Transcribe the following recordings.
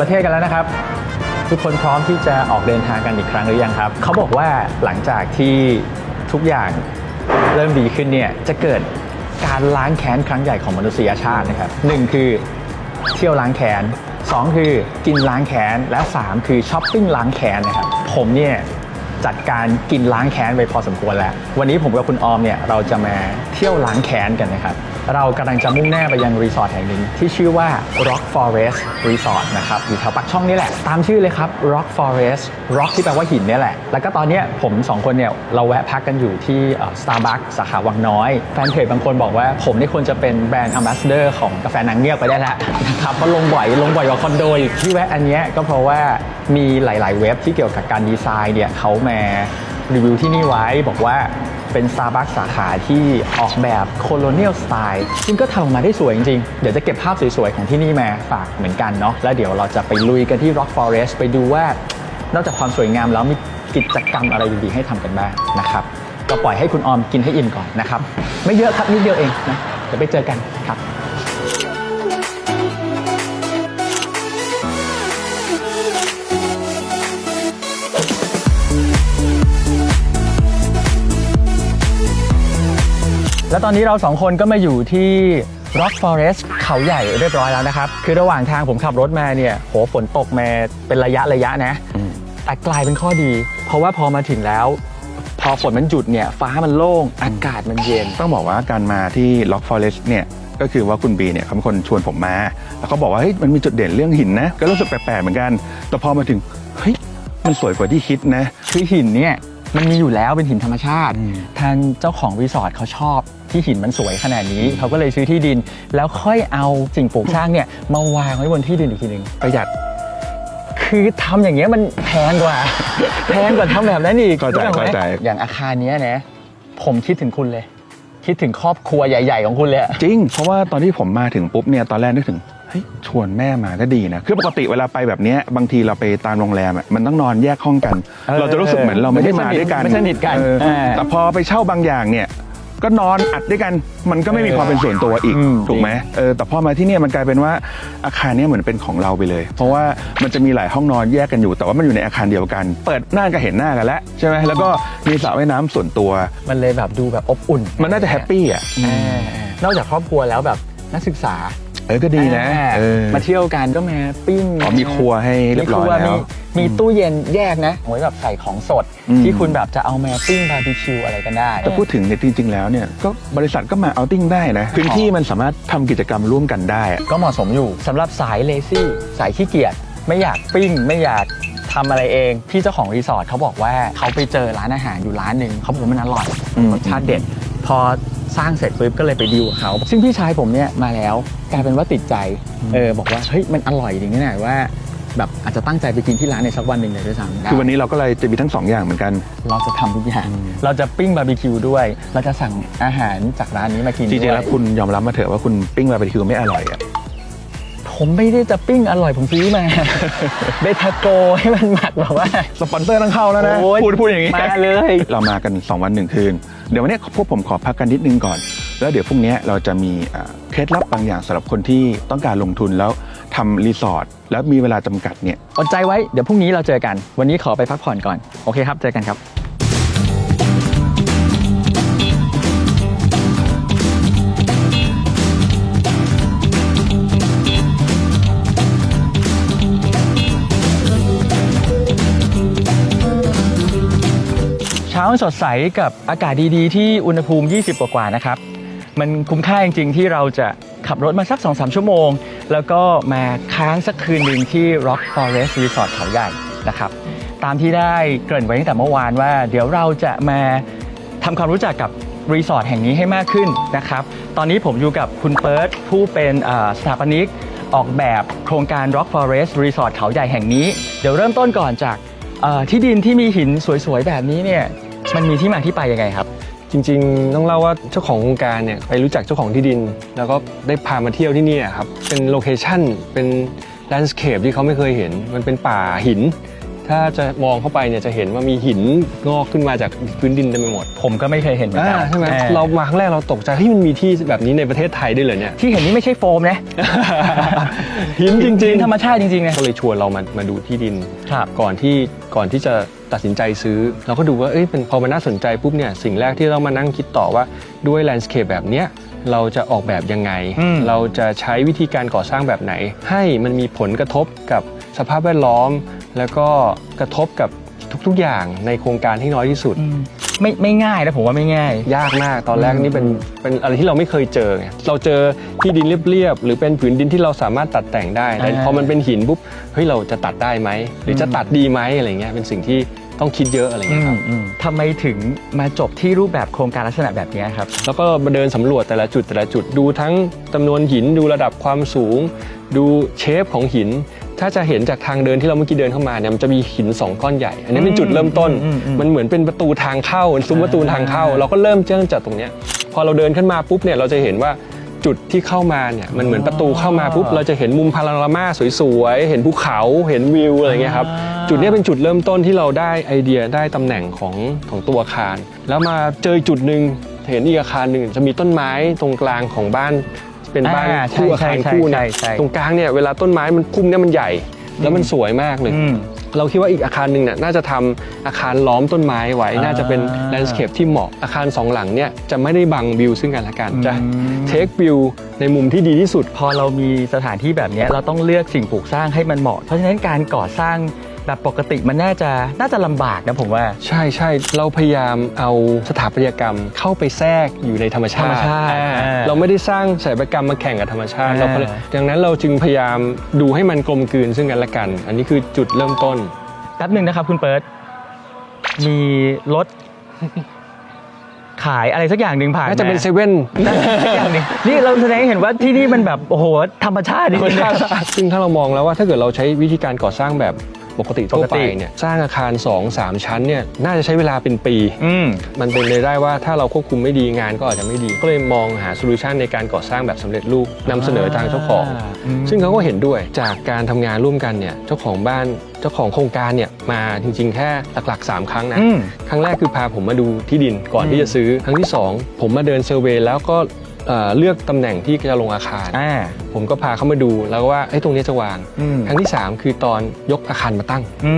ประเทศกันแล้วนะครับ ทุกคนพร้อมที่จะออกเดินทางกันอีกครั้งหรือยังครับ เขาบอกว่าหลังจากที่ทุกอย่างเริ่มดีขึ้นเนี่ยจะเกิดการล้างแค้นครั้งใหญ่ของมนุษยชาตินะครับหนึ่งคือเที่ยวล้างแค้นสองคือกินล้างแค้นและสามคือช้อปปิ้งล้างแค้นนะครับผมเนี่ยจัดการกินล้างแค้นไปพอสมควรแล้ว วันนี้ผมกับคุณออมเนี่ยเราจะมาเที่ยวล้างแค้นกันนะครับ เรากำลังจะมุ่งหน้าไปยังรีสอร์ทแห่งหนึ่งที่ชื่อว่า Rock Forest Resort นะครับอยู่แถวปักช่องนี่แหละ ตามชื่อเลยครับ Rock Forest Rock ที่แปลว่าหินเนี่ยแหละ แล้วก็ตอนนี้ผมสองคนเนี่ยเราแวะพักกันอยู่ที่ Starbucks สาขาวังน้อย แฟนเพจบางคนบอกว่าผมนี่ควรจะเป็นแบรนด์ Ambassador ของกาแฟนางเงือกไปได้แล้วนะครับเพราะลงบ่อยลงบ่อยกว่าคอนโดอีกที่แวะอันนี้ก็เพราะว่ามีหลาย ๆ เว็บที่เกี่ยวกับการดีไซน์เนี่ยเขามา รีวิวที่นี่ไว้บอกว่าเป็น Starbucks สาขาที่ออกแบบ Colonial Style ซึ่งก็ทำออกมาได้สวยจริงๆ เดี๋ยวจะเก็บภาพสวยๆ ของที่นี่มาฝากเหมือนกันเนาะแล้วเดี๋ยวเราจะไปลุยกันที่ Rock Forest ไปดูว่านอกจากความสวยงามแล้วมีกิจกรรมอะไรดีๆ ให้ทำกันบ้างนะครับก็ปล่อยให้คุณออมกินให้อิ่มก่อนนะครับ ไม่เยอะครับนิดเดียวเองนะเดี๋ยวไปเจอกันครับ แล้วตอนนี้เราสองคนก็มาอยู่ที่ Rock Forest เขาใหญ่เรียบร้อยแล้วนะครับ คือระหว่างทางผมขับรถมาเนี่ยโหฝนตกมาเป็นระยะระยะนะ แต่กลายเป็นข้อดี เพราะว่าพอมาถึงแล้ว พอฝนมันหยุดเนี่ย ฟ้ามันโล่ง อากาศมันเย็น ต้องบอกว่าการมาที่ Lock Forest เนี่ยก็คือว่าคุณบีเนี่ยเขาเป็นคนชวนผมมา แล้วเขาบอกว่าเฮ้ยมันมีจุดเด่นเรื่องหินนะ ก็รู้สึกแปลกๆเหมือนกัน แต่พอมาถึงเฮ้ยมันสวยกว่าที่คิดนะ คือหินเนี่ย มันมีอยู่แล้วเป็นหินธรรมชาติอืมทางเจ้าของรีสอร์ทเขาชอบที่หินมันสวยขนาดนี้ เขาก็เลยซื้อที่ดิน แล้วค่อยเอาสิ่งปลูกสร้างเนี่ยมาวางไว้บนที่ดินอีกทีหนึ่งประหยัด คือทำอย่างเงี้ยมันแพงกว่า แพงกว่าทำแบบนั้นอีกเข้าใจรู้ไหมเข้าใจอย่างอาคารเนี้ยนะ ผมคิดถึงคุณเลย คิดถึงครอบครัวใหญ่ ๆ ของคุณเลยอะจริง เพราะว่าตอนที่ผมมาถึงปุ๊บเนี่ยตอนแรกนึกถึง เฮ้ยชวนแม่มาก็ดีนะคือปกติเวลาไปแบบเนี้ยบางทีเราไปตามโรงแรมอะมันต้องนอนแยกห้องกันเราจะรู้สึกเหมือนเราไม่ได้มาด้วยกันไม่สนิทกันเอออ่าแต่พอไปเช่าบางอย่างเนี่ย ก็นอนอัดด้วยกัน มันก็ไม่มีความเป็นส่วนตัวอีกอืม ถูกไหมเออแต่พอมาที่เนี่ยมันกลายเป็นว่าอาคารเนี้เหมือนเป็นของเราไปเลย เพราะว่ามันจะมีหลายห้องนอนแยกกันอยู่ แต่ว่ามันอยู่ในอาคารเดียวกัน เปิดหน้าก็เห็นหน้ากันแล้วใช่ไหมแล้วก็มีสระว่ายน้ำส่วนตัว มันเลยแบบดูแบบอบอุ่นมันน่าจะแฮปปี้อะ อ่านอกจากครอบครัวแล้วแบบนักศึกษา เออก็ดีนะอ่าเออมาเที่ยวกันก็มาปิ้งอ๋อมีครัวให้เรียบร้อยมีคแล้วมีมีตู้เย็นแยกนะไว้แบบใส่ของสด อืม ที่คุณแบบจะเอามาปิ้งบาร์บีคิวอะไรกันได้ แต่พูดถึงเนี่ยจริง ๆ แล้วเนี่ยก็บริษัทก็มาเอาติ้งได้นะพื้นที่มันสามารถทำกิจกรรมร่วมกันได้อะ ก็เหมาะสมอยู่สำหรับสายเลซี่สายขี้เกียจไม่อยากปิ้ง ไม่อยากทำอะไรเอง พี่เจ้าของรีสอร์ทเขาบอกว่าเขาไปเจอร้านอาหารอยู่ร้านหนึ่งเขาบอกว่ามันอร่อยอืม รสชาติเด็ด พอ สร้างเสร็จปุ๊บก็เลยไปดิวกับเขาซึ่งพี่ชายผมเนี่ยมาแล้วกลายเป็นว่าติดใจเออบอกว่าเฮ้ยมันอร่อยจริงขนาดว่าแบบอาจจะตั้งใจไปกินที่ร้านในสักวันหนึ่งเลยด้วยซ้ำคือวันนี้เราก็เลยจะมีทั้งสองอย่างเหมือนกัน เราจะทำทุกอย่าง เราจะปิ้งบาร์บีคิวด้วย เราจะสั่งอาหารจากร้านนี้มากินจริงๆด้แล้วคุณยอมรับมาเถอะว่าคุณปิ้งบาร์บีคิวไม่อร่อยอะผมไม่ได้จะปิ้งอร่อยผมซื้อมาเบทาโกให้มันหมักแบบว่าสปอนเซอร์ต้องเข้าแล้วนะโอ้ยพูดพูดอย่างนี้มาเลย เรามากัน 2 วันหนึ่งคืน เดี๋ยววันนี้พวกผมขอพักกันนิดนึงก่อน แล้วเดี๋ยวพรุ่งนี้เราจะมีเคล็ดลับบางอย่างสำหรับคนที่ต้องการลงทุนแล้วทำรีสอร์ทแล้วมีเวลาจำกัดเนี่ย อดใจไว้ เดี๋ยวพรุ่งนี้เราเจอกัน วันนี้ขอไปพักผ่อนก่อน โอเคครับ เจอกันครับ สดใสกับอากาศดีๆ ที่อุณหภูมิ 20 กว่าๆนะครับ มันคุ้มค่าจริงๆ ที่เราจะขับรถมาสัก 2-3 ชั่วโมง แล้วก็มาค้างสักคืนหนึ่งที่ Rock Forest Resort เขาใหญ่นะครับ ตามที่ได้เกริ่นไว้ตั้งแต่เมื่อวานว่า เดี๋ยวเราจะมาทำความรู้จักกับรีสอร์ทแห่งนี้ให้มากขึ้นนะครับ ตอนนี้ผมอยู่กับคุณเปิร์ตผู้เป็นสถาปนิกออกแบบโครงการ Rock Forest Resort เขาใหญ่แห่งนี้ เดี๋ยวเริ่มต้นก่อนจากที่ดินที่มีหินสวยๆ แบบนี้เนี่ย มันมีที่มาที่ไปยังไงครับ จริงๆ ต้องเล่าว่าเจ้าของโครงการเนี่ยไปรู้จักเจ้าของที่ดิน แล้วก็ได้พามาเที่ยวที่นี่อะครับ เป็นโลเคชั่นเป็นแลนด์สเคปที่เขาไม่เคยเห็น มันเป็นป่าหิน ถ้าจะมองเข้าไปเนี่ยจะเห็นว่ามีหินงอกขึ้นมาจากพื้นดินเต็มไปหมดผมก็ไม่เคยเห็นเหมือนกัอ่าใช่ไหมออเรามาครั้งแรกเราตกใจเฮ้ยมันมีที่แบบนี้ในประเทศไทยด้วยเหรอเนี่ย ที่เห็นนี่ไม่ใช่โฟมนะ หินจริงๆธรรมชาติจริงๆนะ ก็เลยชวนเรามามาดูที่ดิน ครับ ก่อนที่ก่อนที่จะตัดสินใจซื้อ เราก็ดูว่าเอ้ยเป็นพอมันน่าสนใจปุ๊บเนี่ยสิ่งแรกที่เรามานั่งคิดต่อว่าด้วยแลนด์สเคปแบบเนี้ยเราจะออกแบบยังไง อืม เราจะใช้วิธีการก่อสร้างแบบไหน ให้มันมีผลกระทบกับสภาพแวดล้อม แล้วก็กระทบกับทุกๆอย่างในโครงการที่น้อยที่สุด อืมไม่ไม่ง่ายนะผมว่าไม่ง่าย ยากมากตอนแรกนี่เป็นเป็นอะไรที่เราไม่เคยเจอไงเราเจอที่ดินเรียบๆหรือเป็นผืนดินที่เราสามารถตัดแต่งได้แต่อ่า พอมันเป็นหินปุ๊บเฮ้ยเราจะตัดได้ไหมหรือจะตัดดีไหมอะไรเงี้ยเป็นสิ่งที่ต้องคิดเยอะอะไรอืเงี้ยคมรับ อืมทำไมถึงมาจบที่รูปแบบโครงการลักษณะแบบนี้ครับ แล้วก็มาเดินสำรวจแต่ละจุดแต่ละจุดดูทั้งจำนวนหินดูระดับความสูง ดูเชฟของหิน ถ้าจะเห็นจากทางเดินที่เราเมื่อกี้เดินเข้ามาเนี่ยมันจะมีหินสองก้อนใหญ่ อันนี้เป็นจุดเริ่มต้นอืมอืมอืมมันเหมือนเป็นประตูทางเข้าซุ้มประตูทางเข้า เราก็เริ่มเจ้งจากตรงเนี้ยพอเราเดินขึ้นมาปุ๊บเนี่ยเราจะเห็นว่าจุดที่เข้ามาเนี่ยมันเหมือนประตูเข้ามาปุ๊บเราจะเห็นมุมพาราโรมาสวยๆ เห็นภูเขาเห็นวิวอะไรเงี้ยครับจุดเนี้ยเป็นจุดเริ่มต้นที่เราได้ไอเดียได้ตำแหน่งของของตัวอาคาร แล้วมาเจออีกจุดหนึ่งเห็นอีกอาคารหนึ่งจะมีต้นไม้ตรงกลางของบ้าน เป็นบ้านอ่าคู่อาคารใช่ใช่คู่ใช่เนี่ยใช่ตรงกลางเนี่ยเวลาต้นไม้มันพุ่มเนี่ยมันใหญ่ แล้วมันสวยมากเลย อืมเราคิดว่าอีกอาคารหนึ่งเนี่ยน่าจะทำอาคารล้อมต้นไม้ไว้ อ่าน่าจะเป็นแลนด์สเคปที่เหมาะอาคารสองหลังเนี่ยจะไม่ได้บังวิวซึ่งกันและกันจะอืม เทควิวในมุมที่ดีที่สุด พอเรามีสถานที่แบบนี้เราต้องเลือกสิ่งปลูกสร้างให้มันเหมาะ เพราะฉะนั้นการก่อสร้าง แบบปกติมันน่าจะน่าจะลำบากนะผมว่า ใช่ใช่เราพยายามเอาสถาปัตยกรรมเข้าไปแทรกอยู่ในธรรมชาติธรรมชาติอ่อ่าเราไม่ได้สร้างสถาปัตยกรรมมาแข่งกับธรรมชาติอ่า เราก็เลยดังนั้นเราจึงพยายามดูให้มันกลมกลืนซึ่งกันและกัน อันนี้คือจุดเริ่มต้น แป๊บหนึ่งนะครับคุณเปิร์ดมีรถ ขายอะไรสักอย่างหนึ่งผ่านน่าจะเป็นมาเซเว่นสักอย่างหนึ่งนี่เราแสดงให้เห็นว่าที่นี่มันแบบโอ้โหธรรมชาติจริงๆนะซึ่งถ้าเรามองแล้วว่าถ้าเกิดเราใช้วิธีการก่อสร้างแบบ ปกติทั่วปกไปติเนี่ยสร้างอาคาร 2-3 ชั้นเนี่ยน่าจะใช้เวลาเป็นปี อืม มันเป็นไปได้ว่าถ้าเราควบคุมไม่ดีงานก็อาจจะไม่ดี ก็เลยมองหาโซลูชันในการก่อสร้างแบบสำเร็จรูปนำเสนอทางเจ้าของ อืม ซึ่งเขาก็เห็นด้วยจากการทำงานร่วมกันเนี่ยเจ้าของบ้านเจ้าของโครงการเนี่ยมาจริง ๆ แค่หลักๆ 3 ครั้งนะ อืม ครั้งแรกคือพาผมมาดูที่ดินก่อนอืมที่จะซื้อ ครั้งที่ 2 ผมมาเดินเซอร์เวยแล้วก็ เอ่อเลือกตำแหน่งที่จะลงอาคาร อ่า ผมก็พาเขามาดูแล้วก็ว่าไอ้ยตรงนี้จะวาง อืม ครั้งที่ 3 คือตอนยกอาคารมาตั้ง อื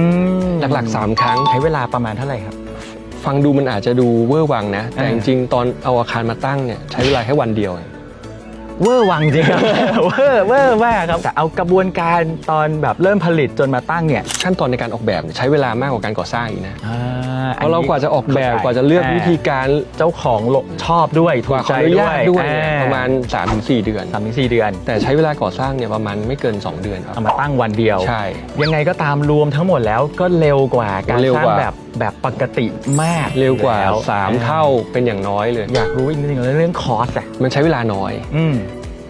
มหลักๆ 3 ครั้ง ใช้เวลาประมาณเท่าไหร่ครับ ฟังดูมันอาจจะดูเวอร์วังนะ แต่อ่า จริงๆ ตอนเอาอาคารมาตั้งเนี่ยใช้เวลาแค่วันเดียวเองเวอร์วังจริงครับ เวอร์เวอร์มากครับแต่เอากระบวนการตอนแบบเริ่มผลิตจนมาตั้งเนี่ยขั้นตอนในการออกแบบเนี่ยใช้เวลามากกว่าการก่อสร้างอีกนะอ่ เพราะเรากว่าจะออกแบบเข้ใจกว่าจะเลือกาวิธีการเจ้าของโลชอบด้วยกถูกว่าขใจออนุด้ญาวยตด้วยเนี่ยอ่ประมาณ 3-4 เดือนสามถึงสี่เดือน แต่ใช้เวลาก่อสร้างเนี่ยประมาณไม่เกิน 2 เดือนครับเอามาตั้งวันเดียวใช่ยังไงก็ตามรวมทั้งหมดแล้วก็เร็วกว่าการเร็วสร้างกว่าแบบแบบปกติมากเร็วกว่าอยู่แล้3เท่าเป็นอย่างน้อยเลย อยากรู้อีกนิดนึงเรื่องคอสอะมันใช้เวลาน้อยอืม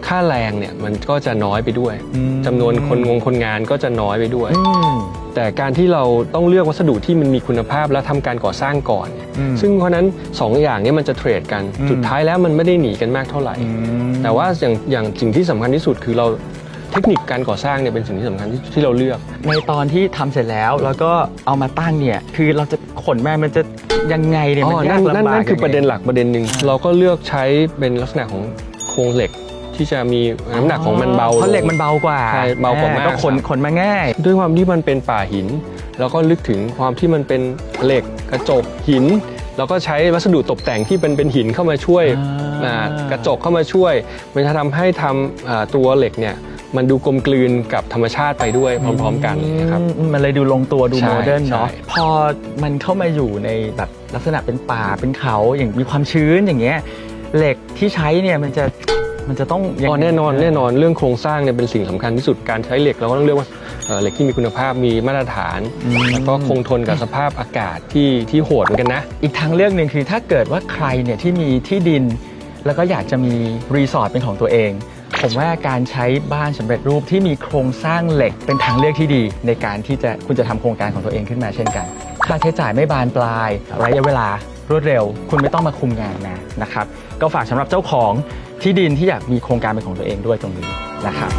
ค่าแรงเนี่ยมันก็จะน้อยไปด้วยอืมจำนวนคนงงคนงานก็จะน้อยไปด้วยอืม แต่การที่เราต้องเลือกวัสดุที่มันมีคุณภาพและทำการก่อสร้างก่อนเนี่ยอืมซึ่งเพราะฉะนั้น 2 อย่างเนี้มันจะเทรดกันอืมสุดท้ายแล้วมันไม่ได้หนีกันมากเท่าไหร่อืมแต่ว่าอย่างอย่างสิ่งที่สำคัญที่สุดคือเราเทคนิคการก่อสร้างเนี่ยเป็นสิ่งที่สำคัญที่ที่เราเลือก ในตอนที่ทำเสร็จแล้วแล้วก็เอามาตั้งเนี่ยคือเราจะขนแม่มันจะยังไงเนี่ยอ๋มันอยานั่กนลำบากนั่นนั่นคือยังไงประเด็นหลักประเด็นหนึ่งเราก็เลือกใช้เป็นลักษณะของโครงเหล็ก ที่จะมีน้ำหนักของมันเบาเพราะเหล็กงมันเบากว่าใช่เบากว่ามาก ก็ขนครับขนมาง่าย ด้วยความที่มันเป็นป่าหิน แล้วก็ลึกถึงความที่มันเป็นเหล็กกระจกหิน แล้วก็ใช้วัสดุตกแต่งที่เป็นเป็นหินเข้ามาช่วยอ่า อ่ากระจกเข้ามาช่วย มันจะทำให้ทำอ่าตัวเหล็กเนี่ยมันดูกลมกลืนกับธรรมชาติไปด้วยพร้อม ๆ กันนะครับ อืมมันเลยดูลงตัวดูใช่โมเดิร์นเนาะใช่ พอมันเข้ามาอยู่ในแบบลักษณะเป็นป่าเป็นเขาอย่างมีความชื้นอย่างเงี้ยเหล็กที่ใช้เนี่ยมันจะ มันจะต้องยังอ๋อไงแน่นอนแน่นอนเรื่องโครงสร้างเนี่ยเป็นสิ่งสำคัญที่สุดการใช้เหล็กเราก็ต้องเรียกว่าเอ่อเหล็กที่มีคุณภาพมีมาตรฐาน แล้วก็คงทนกับสภาพอากาศที่ที่โหดเหมือนกันนะ อีกทางเลือกหนึ่งคือถ้าเกิดว่าใครเนี่ยที่มีที่ดิน แล้วก็อยากจะมีรีสอร์ทเป็นของตัวเอง ผมว่าการใช้บ้านสำเร็จรูปที่มีโครงสร้างเหล็กเป็นทางเลือกที่ดี ในการที่จะคุณจะทำโครงการของตัวเองขึ้นมาเช่นกัน ค่าใช้จ่ายไม่บานปลาย ระยะเวลารวดเร็ว คุณไม่ต้องมาคุมงานนะนะครับ ก็ฝากสำหรับเจ้าของที่ดินที่อยากมีโครงการเป็นของตัวเองด้วยตรงนี้นะครับ